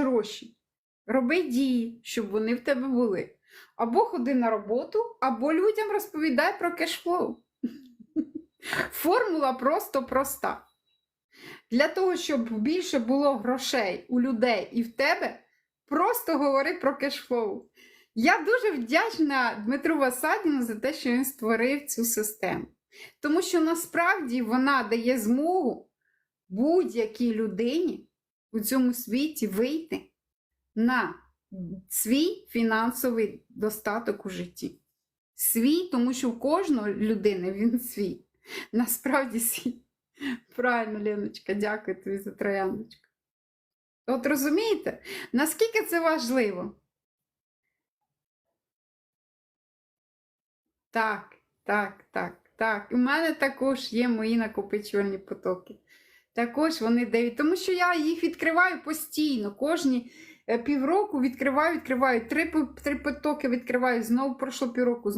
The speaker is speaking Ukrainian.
гроші. Роби дії, щоб вони в тебе були. Або ходи на роботу, або людям розповідай про кешфлоу. Формула просто проста. Для того, щоб більше було грошей у людей і в тебе, просто говори про кешфлоу. Я дуже вдячна Дмитру Васадіну за те, що він створив цю систему. Тому що насправді вона дає змогу будь-якій людині у цьому світі вийти на свій фінансовий достаток у житті. Свій, тому що у кожної людини він свій. Насправді свій. Правильно, Леночка, дякую тобі за трояндочку. От розумієте, наскільки це важливо? Так, так, так, так. У мене також є мої накопичувальні потоки. Також вони дають, тому що я їх відкриваю постійно. Кожні е, півроку відкриваю, відкриваю. Три, три потоки відкриваю, знову пройшло півроку.